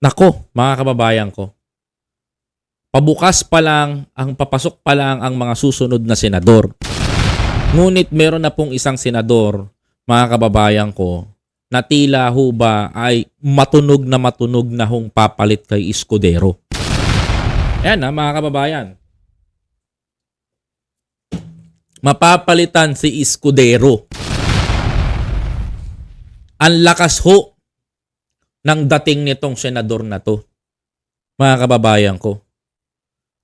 Nako, mga kababayan ko. Pabukas pa lang, ang papasok pa lang ang mga susunod na senador. Ngunit meron na pong isang senador, mga kababayan ko, na tila ho ba ay matunog na matunog na hong papalit kay Escudero. Ayan na mga kababayan. Mapapalitan si Escudero. Ang lakas ho ng dating nitong senador na to. Mga kababayan ko.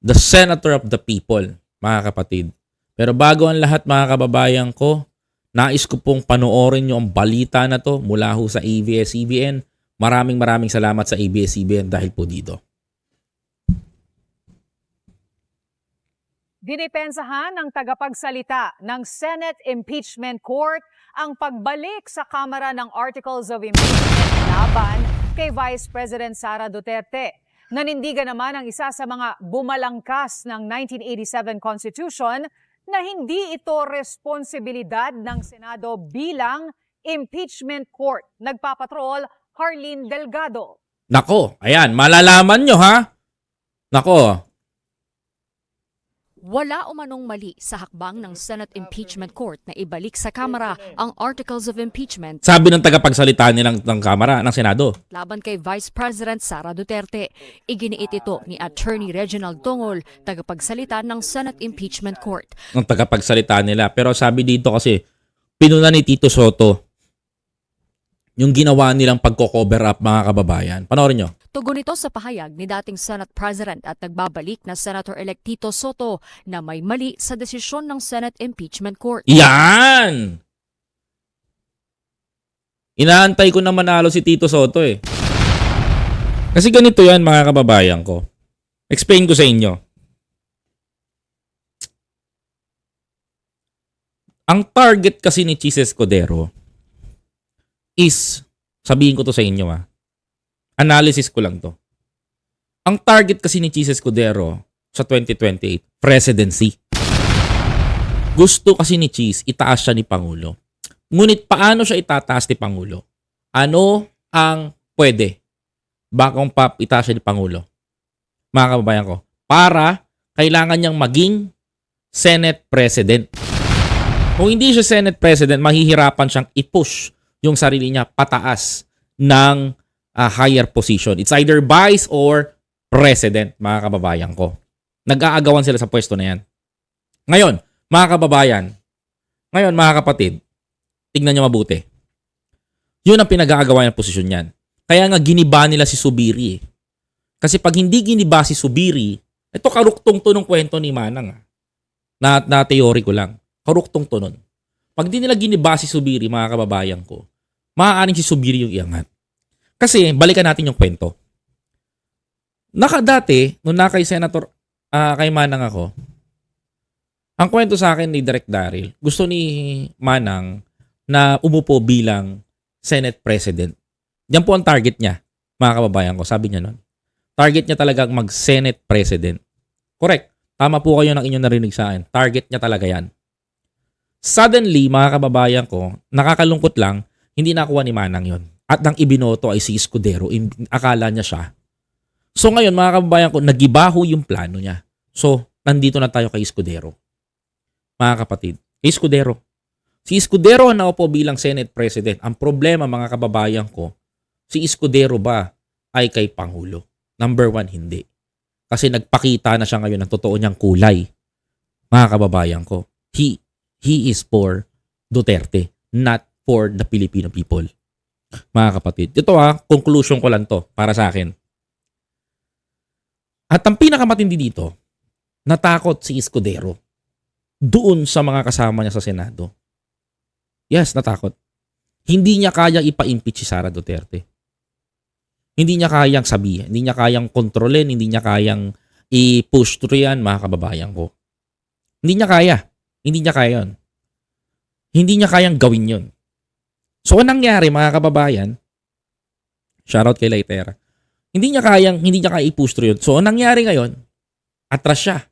The senator of the people, mga kapatid. Pero bago ang lahat mga kababayan ko, nais ko pong panoorin nyo ang balita na to mula ho sa ABS-CBN. Maraming maraming salamat sa ABS-CBN dahil po dito. Dinipensahan ng tagapagsalita ng Senate Impeachment Court ang pagbalik sa Kamara ng Articles of Impeachment laban kay Vice President Sara Duterte. Nanindigan naman ang isa sa mga bumalangkas ng 1987 Constitution na hindi ito responsibilidad ng Senado bilang impeachment court. Nagpapatrol, Harleen Delgado. Nako, ayan, malalaman nyo ha. Nako, Wala umanong mali sa hakbang ng Senate Impeachment Court na ibalik sa Kamara ang Articles of Impeachment sabi ng tagapagsalita nilang ng Kamara, ng Senado. laban kay Vice President Sara Duterte. Iginiit ito ni Attorney Reginald Tongol, tagapagsalita ng Senate Impeachment Court. ng tagapagsalita nila. Pero sabi dito kasi, pinuna ni Tito Soto yung ginawa nilang pagko-cover up mga kababayan. Panoorin nyo. Tugon ito sa pahayag ni dating Senate President at nagbabalik na Senator-elect Tito Soto na may mali sa desisyon ng Senate Impeachment Court. Yan! Inaantay ko na manalo si Tito Soto eh. Kasi ganito yan mga kababayan ko. Explain ko sa inyo. Ang target kasi ni Chis Escudero is, sabihin ko to sa inyo ah, analysis ko lang to. Ang target kasi ni Chis Escudero sa 2028, presidency. Gusto kasi ni Cheese, itaas siya ni Pangulo. Ngunit paano siya itataas ni Pangulo? Ano ang pwede? Bakong pap itaas siya ni Pangulo? Mga kababayan ko. Para kailangan niyang maging Senate President. Kung hindi siya Senate President, mahihirapan siyang i-push yung sarili niya pataas ng ah, higher position. It's either vice or president, mga kababayan ko. Nag-aagawan sila sa pwesto na yan. Ngayon, mga kababayan, ngayon mga kapatid, tignan nyo mabuti. Yun ang pinag-aagawan ng posisyon niyan. Kaya nga giniba nila si Subiri. eh. Kasi pag hindi giniba si Subiri, ito karuktong to ng kwento ni Manang. ah. Na, na teori ko lang. Karuktong to nun. Pag di nila giniba si Subiri, mga kababayan ko, maaaring si Subiri yung iangat. Kasi, balikan natin yung kwento. Nakadati, nung na kay Senator, ah, kay Manang ako, ang kwento sa akin ni Direk Daryl, gusto ni Manang na umupo bilang Senate President. Yan po ang target niya, mga kababayan ko. Sabi niya nun. Target niya talagang mag-Senate President. Correct. Tama po kayo ng inyong narinig sa akin. Target niya talaga yan. Suddenly, mga kababayan ko, nakakalungkot lang, hindi nakuha ni Manang yon. At ang ibinoto ay si Escudero. Akala niya siya. So ngayon, mga kababayan ko, nagibaho yung plano niya. So, nandito na tayo kay Escudero mga kapatid. Kay Escudero. Si Escudero ang naupo bilang Senate President. Ang problema mga kababayan ko, si Escudero ba ay kay Pangulo? Number one, hindi. Kasi nagpakita na siya ngayon ng totoo niyang kulay. Mga kababayan ko, he, he is for Duterte, not for the Filipino people. Mga kapatid. Ito ha, conclusion ko lang to para sa akin. At ang pinakamatindi dito, natakot si Escudero doon sa mga kasama niya sa Senado. Yes, natakot. Hindi niya kayang ipa-impeach si Sara Duterte. Hindi niya kayang sabihin, hindi niya kayang kontrolin, hindi niya kayang i-push through yan, mga kababayan ko. Hindi niya kaya. Hindi niya kaya yun. Hindi niya kayang gawin yun. So, anong nangyari, mga kababayan? Shoutout kay Laitera. Hindi niya kayang, hindi niya kaya i-push through yun. So, anong nangyari ngayon? Atras siya.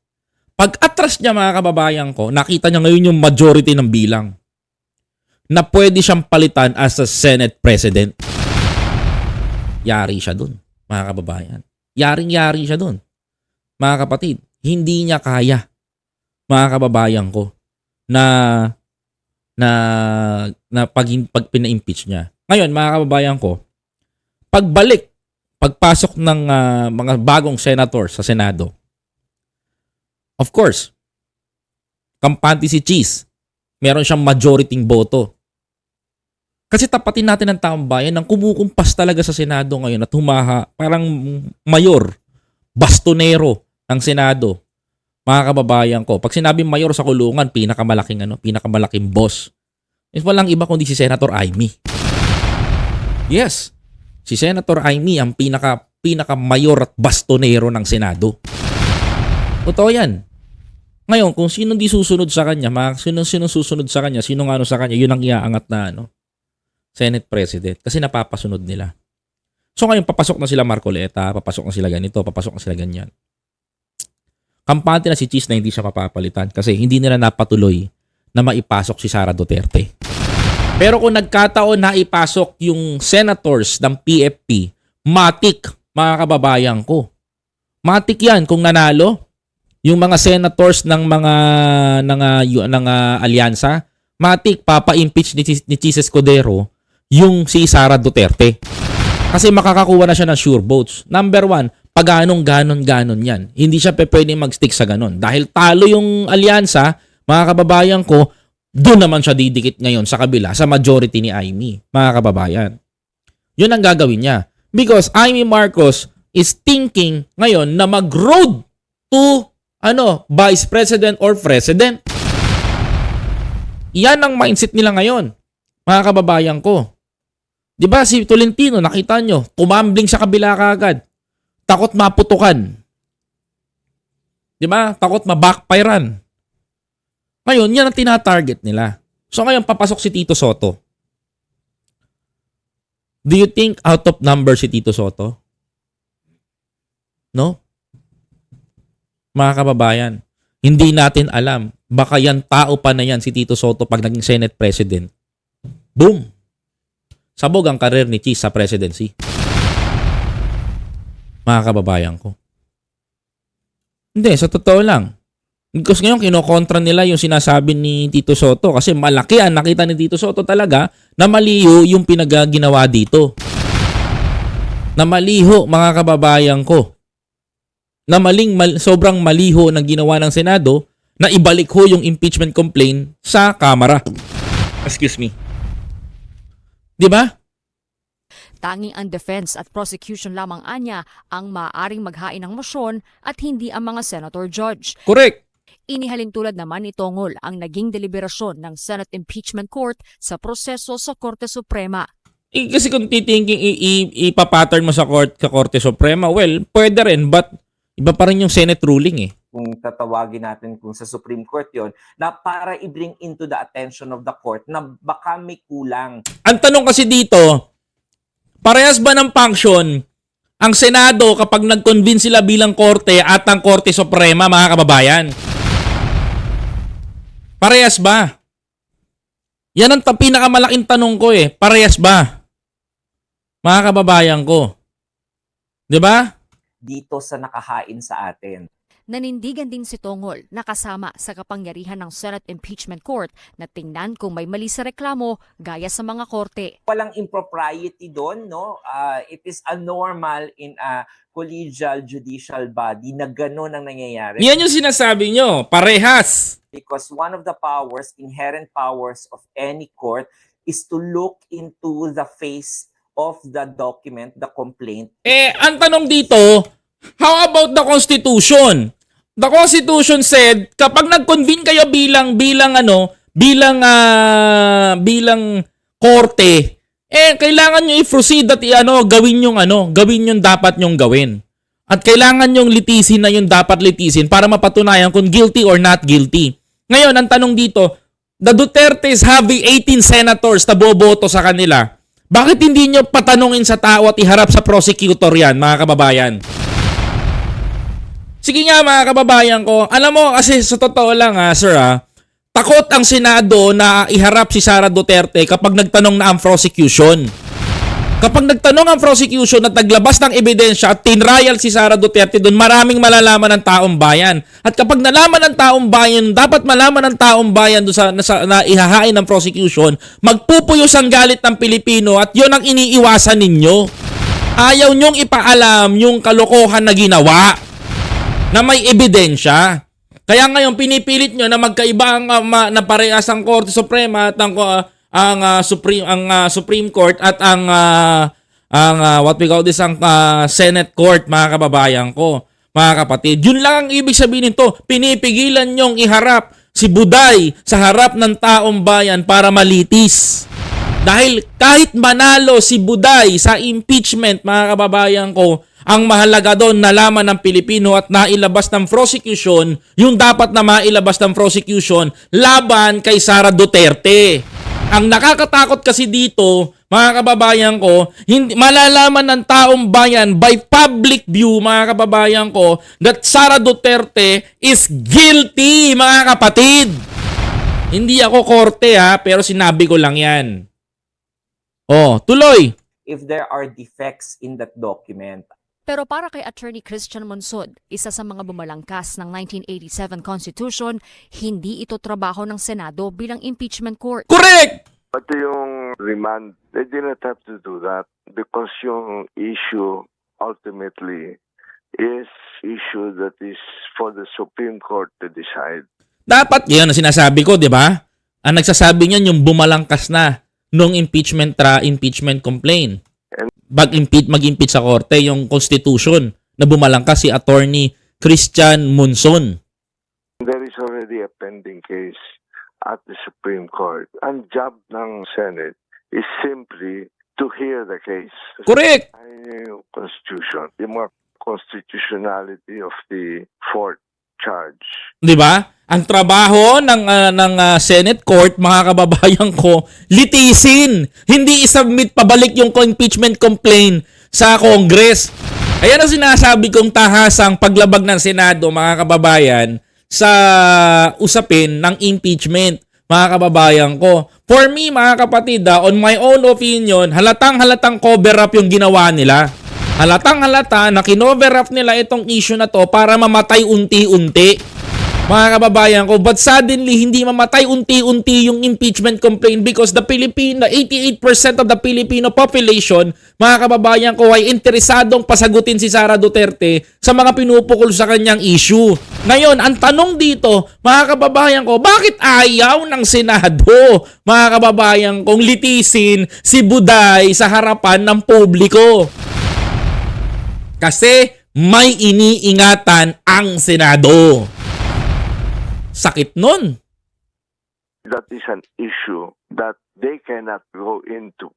Pag atras niya mga kababayan ko, nakita niya ngayon yung majority ng bilang na pwede siyang palitan as a Senate President. Yari siya dun. mga kababayan. Yaring-yari siya doon. Mga kapatid, hindi niya kaya, mga kababayan ko, na na na pag, pag pina-impeach niya. Ngayon, mga kababayan ko, pagbalik, pagpasok ng ah, mga bagong senator sa Senado, of course, kampante si Cheese, meron siyang majority boto. Kasi tapatin natin ang taong bayan ng kumukumpas talaga sa Senado ngayon at humaha, parang mayor, bastonero ng Senado. Mga kababayan ko, pag sinabi mayor sa kulungan, pinakamalaking ano, pinakamalaking boss. Is walang iba kundi si Senator Amy. Yes. Si Senator Amy ang pinaka pinaka mayor at bastonero ng Senado. Totoo 'yan. Ngayon, kung sino di susunod sa kanya, mga sino sino susunod sa kanya, sino ano sa kanya, yun ang iaangat na ano, Senate President kasi napapasunod nila. So ngayon papasok na sila Marcoleta, papasok na sila ganito, papasok na sila ganyan. Kampante na si Cheese na hindi siya mapapalitan kasi hindi nila napatuloy na maipasok si Sara Duterte. Pero kung nagkataon na ipasok yung senators ng PFP, matik mga kababayan ko. Matik yan kung nanalo yung mga senators ng mga ng uh, ng ah, alyansa, matik papa-impeach ni, ni Chis Escudero yung si Sara Duterte. Kasi makakakuha na siya ng sure votes. Number one, paganong ganon ganon yan. Hindi siya pe pwedeng mag-stick sa ganon. Dahil talo yung alyansa, mga kababayan ko, doon naman siya didikit ngayon sa kabila, sa majority ni Amy, mga kababayan. Yun ang gagawin niya. Because Amy Marcos is thinking ngayon na mag-road to ano, vice president or president. Yan ang mindset nila ngayon, mga kababayan ko. 'Di ba si Tolentino, nakita nyo, tumambling sa kabila kaagad. Takot maputukan. 'Di ba? Takot mabackfirean. Ngayon, yan ang tina-target nila. So ngayon, papasok si Tito Soto. Do you think out of number si Tito Soto? No? Mga kababayan, hindi natin alam. Baka yan tao pa na yan si Tito Soto pag naging Senate President. Boom! Sabog ang karir ni Cheese sa presidency. Mga kababayan ko. Hindi, sa totoo lang. Because ngayon kinokontra nila yung sinasabi ni Tito Soto kasi malaki ang nakita ni Tito Soto talaga na maliho yung pinagaginawa dito. Na maliho mga kababayan ko. Na maling mal- sobrang maliho ng ginawa ng Senado na ibalik ho yung impeachment complaint sa Kamara. Excuse me. 'Di ba? Tanging ang defense at prosecution lamang anya ang maaaring maghain ng mosyon at hindi ang mga senator judge. Correct. Inihalin tulad naman ni Tongol ang naging deliberasyon ng Senate Impeachment Court sa proseso sa Korte Suprema. Eh, kasi kung i- ipapattern mo sa court, sa Korte Suprema, well, pwede rin, but iba pa rin yung Senate ruling eh. kung tatawagin natin kung sa Supreme Court yon na para i-bring into the attention of the court na baka may kulang Ang tanong kasi dito, parehas ba ng function ang Senado kapag nag-convince sila bilang korte at ang Korte Suprema, mga kababayan? Parehas ba? Yan ang pinakamalaking tanong ko eh. Parehas ba? Mga kababayan ko. 'Di ba? dito sa nakahain sa atin. Nanindigan din si Tongol na kasama sa kapangyarihan ng Senate Impeachment Court na tingnan kung may mali sa reklamo gaya sa mga korte. Walang impropriety doon, no? Ah, it is a normal in a collegial judicial body na gano'n ang nangyayari. Yan yung sinasabi nyo. Parehas. Because one of the powers, inherent powers of any court is to look into the face of the document, the complaint, Eh, ang tanong dito, how about the Constitution? The Constitution said, kapag nag-convene kayo bilang, bilang ano, bilang, ah, bilang korte, eh, kailangan nyo i-proceed at i-ano, gawin yung ano, gawin yung dapat nyong gawin. At kailangan yung litisin na yung dapat litisin para mapatunayan kung guilty or not guilty. Ngayon, ang tanong dito, the Dutertes have 18 senators na boboto sa kanila. Bakit hindi nyo patanungin sa tao at iharap sa prosecutor yan, mga kababayan? Sige nga mga kababayan ko, alam mo kasi sa totoo lang ha, sir ha, takot ang Senado na iharap si Sara Duterte kapag nagtanong na ang prosecution. Kapag nagtanong ang prosecution at naglabas ng ebidensya at tinrial si Sara Duterte doon, maraming malalaman ng taong bayan. At kapag nalaman ng taong bayan, dapat malaman ng taong bayan doon sa, na, sa, na ihahain ng prosecution, magpupuyos ang galit ng Pilipino at yon ang iniiwasan ninyo. Ayaw nyong ipaalam yung kalokohan na ginawa na may ebidensya. Kaya ngayon pinipilit nyo na magkaiba ang uh, ma- na parehas ang Korte Suprema at ang uh, ang uh, Supreme ang uh, Supreme Court at ang uh, ang uh, what we call this ang uh, Senate Court mga kababayan ko mga kapatid. Yun lang ang ibig sabihin nito. Pinipigilan nyong iharap si Buday sa harap ng taong bayan para malitis. Dahil kahit manalo si Buday sa impeachment, mga kababayan ko, ang mahalaga doon nalaman ng Pilipino at nailabas ng prosecution yung dapat na mailabas ng prosecution laban kay Sara Duterte. Ang nakakatakot kasi dito, mga kababayan ko, hindi, malalaman ng taong bayan by public view, mga kababayan ko, that Sara Duterte is guilty, mga kapatid. Hindi ako korte ha, pero sinabi ko lang yan. Oh, tuloy. If there are defects in that document, Pero para kay Attorney Christian Monsod, isa sa mga bumalangkas ng 1987 Constitution, hindi ito trabaho ng Senado bilang impeachment court. Correct! Pati yung remand, they did not have to do that because yung issue ultimately is issue that is for the Supreme Court to decide. Dapat, yun ang sinasabi ko, di ba? Ang nagsasabi niyan yung bumalangkas na nung impeachment tra impeachment complaint. Mag-impeach, mag-impeach sa korte yung constitution na bumalangkas si attorney Christian Munson. There is already a pending case at the Supreme Court. Ang job ng Senate is simply to hear the case. Correct! Yung Constitution, yung mga constitutionality of the fourth charge. 'Di ba? Ang trabaho ng ah, ng ah, Senate Court, mga kababayan ko, litisin. Hindi isubmit pabalik yung impeachment complaint sa Congress. Ayan ang sinasabi kong tahasang paglabag ng Senado, mga kababayan, sa usapin ng impeachment, mga kababayan ko. For me, mga kapatid, ah, on my own opinion, halatang halatang cover up yung ginawa nila. Halatang halata na kinover up nila itong issue na to para mamatay unti-unti. Mga kababayan ko, but suddenly hindi mamatay unti-unti yung impeachment complaint because the Filipino, 88% of the Filipino population, mga kababayan ko, ay interesadong pasagutin si Sara Duterte sa mga pinupukol sa kanyang issue. Ngayon, ang tanong dito, mga kababayan ko, bakit ayaw ng Senado, mga kababayan kong litisin si Buday sa harapan ng publiko? Kasi may iniingatan ang Senado. Sakit nun. That is an issue that they cannot go into.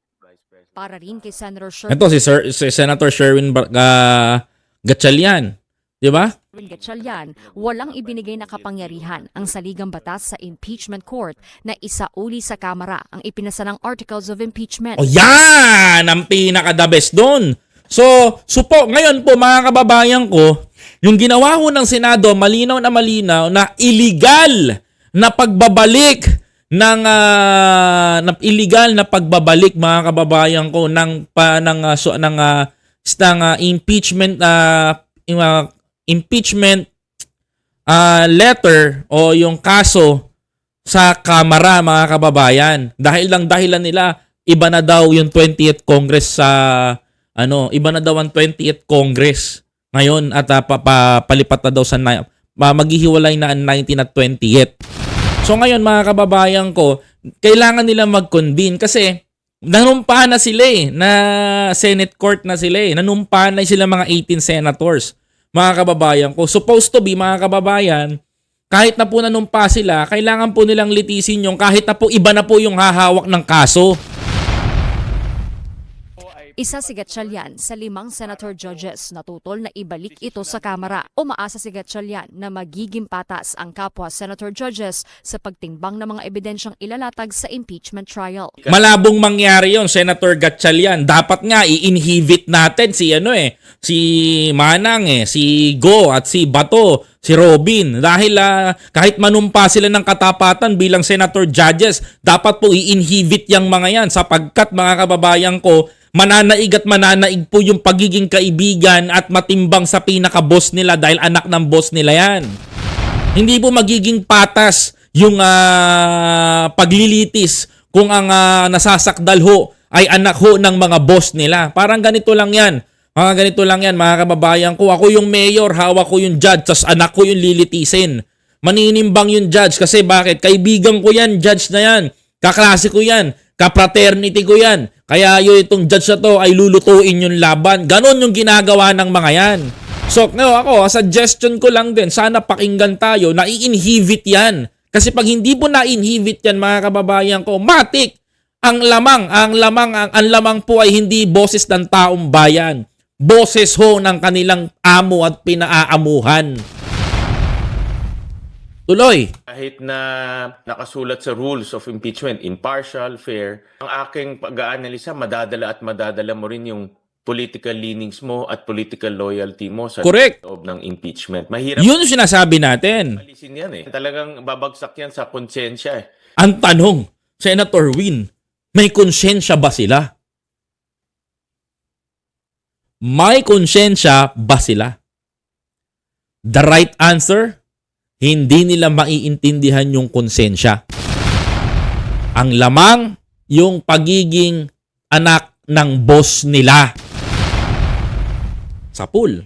Para rin kay Senator Sherwin Ito si, Sir, si Senator Sherwin ah, Gatchalian. Di ba? Gatchalian, walang ibinigay na kapangyarihan ang saligang batas sa impeachment court na isauli sa Kamara ang ipinasa ng Articles of Impeachment. O yan! Ang pinaka-the best doon. So, supo, ngayon po mga kababayan ko, yung ginawa ko ng Senado, malinaw na malinaw na illegal na pagbabalik ng ah, na illegal na pagbabalik mga kababayan ko ng pa ng ah, so, ng ah, ng ah, impeachment ah, impeachment ah, letter o yung kaso sa Kamara mga kababayan. Dahil lang dahilan nila iba na daw yung 20th Congress sa ano, iba na daw ang 20th Congress ngayon at ah, pa- pa- palipat na daw sa ma- maghihiwalay na ang 19 at 20th. So ngayon mga kababayan ko, kailangan nila mag-convene kasi nanumpa na sila eh, na Senate Court na sila eh. Nanumpa na sila mga 18 senators. Mga kababayan ko, supposed to be mga kababayan, kahit na po nanumpa sila, kailangan po nilang litisin yung kahit na po iba na po yung hahawak ng kaso. Isa si Gatchalian sa limang senator judges na tutol na ibalik ito sa Kamara. Umaasa si Gatchalian na magiging patas ang kapwa senator judges sa pagtimbang ng mga ebidensyang ilalatag sa impeachment trial. Malabong mangyari yon Senator Gatchalian. Dapat nga i-inhibit natin si ano eh, si Manang eh, si Go at si Bato, si Robin. Dahil ah, kahit manumpa sila ng katapatan bilang senator judges, dapat po i-inhibit yang mga yan sapagkat mga kababayan ko, Mananaig at mananaig po yung pagiging kaibigan at matimbang sa pinaka-boss nila dahil anak ng boss nila yan. Hindi po magiging patas yung ah, paglilitis kung ang ah, nasasakdal ho ay anak ho ng mga boss nila. Parang ganito lang yan. Mga ganito lang yan, mga kababayan ko. Ako yung mayor, hawak ko yung judge, tas anak ko yung lilitisin. Maninimbang yung judge kasi bakit? Kaibigan ko yan, judge na yan. Kaklase ko yan. Kapraternity ko yan. Kaya yun itong judge na to ay lulutuin yung laban. Ganon yung ginagawa ng mga yan. So, no, ako, suggestion ko lang din, sana pakinggan tayo, na i-inhibit yan. Kasi pag hindi po na-inhibit yan, mga kababayan ko, matik, ang lamang, ang lamang, ang, ang lamang po ay hindi boses ng taong bayan. Boses ho ng kanilang amo at pinaamuhan. Tuloy. Kahit na nakasulat sa rules of impeachment, impartial, fair, ang aking pag-aanalisa, madadala at madadala mo rin yung political leanings mo at political loyalty mo sa Correct. loob ng impeachment. Mahirap Yun yung sinasabi natin. alisin yan eh. Talagang babagsak yan sa konsensya eh. Ang tanong, Senator Win, may konsensya ba sila? May konsensya ba sila? The right answer, hindi nila maiintindihan yung konsensya. Ang lamang, yung pagiging anak ng boss nila. Sa pool.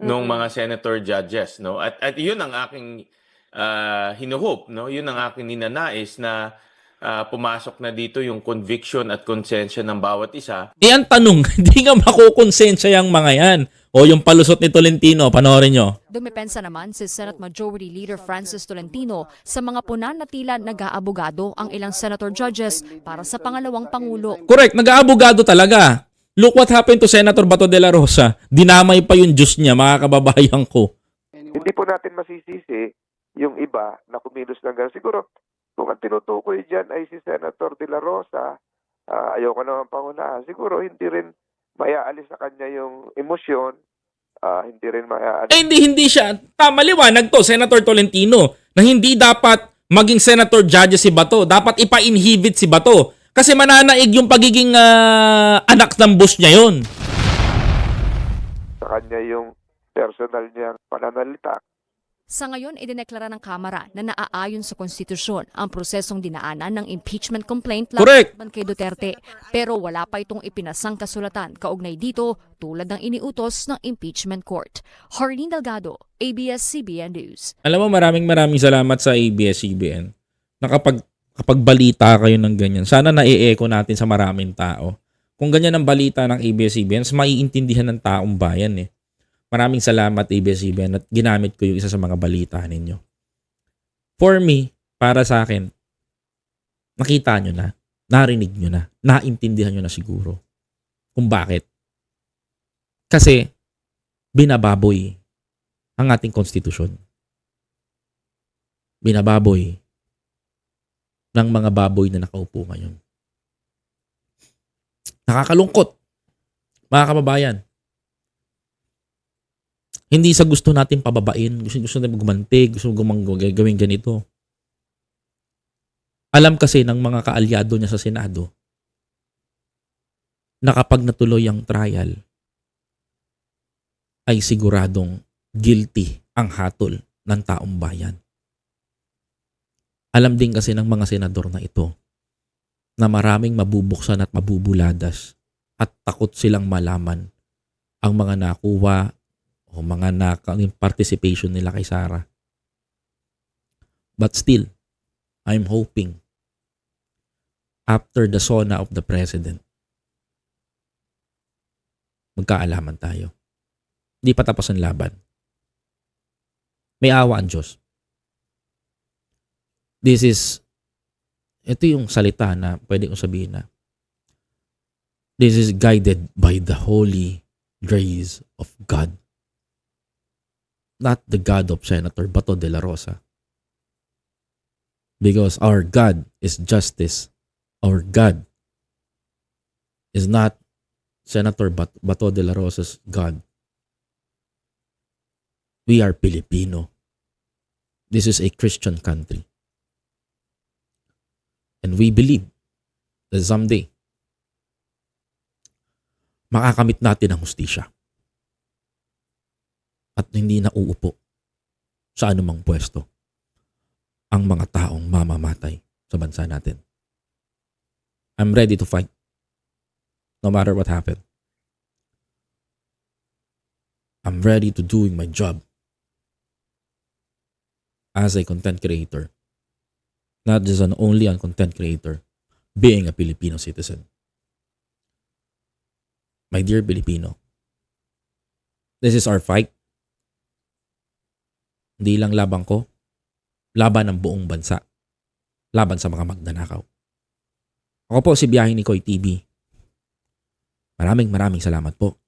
nung mga senator judges no at at yun ang aking uh, hinuhope no yun ang aking ninanais na ah, pumasok na dito yung conviction at konsensya ng bawat isa Eh ang tanong, hindi nga makukonsensya yung mga yan. O yung palusot ni Tolentino, panoorin nyo. Dumepensa naman si Senate Majority Leader Francis Tolentino sa mga punan na tila nag-aabogado ang ilang senator judges para sa pangalawang pangulo. Correct, nag-aabogado talaga. Look what happened to Senator Bato de la Rosa. Dinamay pa yung Diyos niya, mga kababayan ko. Hindi po natin masisisi yung iba na kumilos ng gano'n. Siguro, kung ang tinutukoy dyan ay si Senator De La Rosa, ah, ayoko naman pangunahan, siguro hindi rin mayaalis sa kanya yung emosyon, ah, hindi rin mayaalis. Eh hindi, hindi siya. Tama, liwanag to, Senator Tolentino, na hindi dapat maging Senator Judge si Bato. Dapat ipa-inhibit si Bato. Kasi mananaig yung pagiging ah, anak ng boss niya yon. sa kanya yung personal niyang pananalita. Sa ngayon, idineklara ng Kamara na naaayon sa konstitusyon ang prosesong dinaanan ng impeachment complaint laban kay Duterte. Pero wala pa itong ipinasang kasulatan kaugnay dito tulad ng iniutos ng impeachment court. Harleen Delgado, ABS-CBN News. Alam mo, maraming maraming salamat sa ABS-CBN. Nakapag kapag balita kayo ng ganyan, sana na-echo natin sa maraming tao. Kung ganyan ang balita ng ABS-CBN, mas maiintindihan ng taong bayan eh. Maraming salamat ABS-CBN at ginamit ko yung isa sa mga balita ninyo. For me, para sa akin, nakita nyo na, narinig nyo na, naintindihan nyo na siguro kung bakit. Kasi, binababoy ang ating konstitusyon. Binababoy ng mga baboy na nakaupo ngayon. Nakakalungkot, mga kababayan. Hindi sa gusto natin pababain, gusto, gusto natin gumanti, gusto gumang, gawin ganito. Alam kasi ng mga kaalyado niya sa Senado na kapag natuloy ang trial, ay siguradong guilty ang hatol ng taong bayan. Alam din kasi ng mga senador na ito na maraming mabubuksan at mabubuladas at takot silang malaman ang mga nakuha o mga naka, yung participation nila kay Sarah. But still, I'm hoping after the sona of the president, magkaalaman tayo. Hindi pa tapos ang laban. May awa ang Diyos. This is, ito yung salita na pwede kong sabihin na, this is guided by the holy grace of God. Not the God of Senator Bato de la Rosa. Because our God is justice. Our God is not Senator Bat- Bato de la Rosa's God. We are Filipino. This is a Christian country. And we believe that someday makakamit natin ang hustisya. At hindi na uupo sa anumang pwesto ang mga taong mamamatay sa bansa natin. I'm ready to fight. No matter what happened. I'm ready to doing my job as a content creator. Not just an only a content creator, being a Filipino citizen. My dear Filipino, this is our fight. Hindi lang laban ko, laban ng buong bansa. Laban sa mga magnanakaw. Ako po si Biyahe ni Koy TV. Maraming maraming salamat po.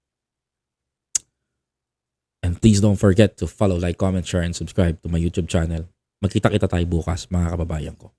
And please don't forget to follow, like, comment, share, and subscribe to my YouTube channel. Magkita-kita tayo bukas, mga kababayan ko.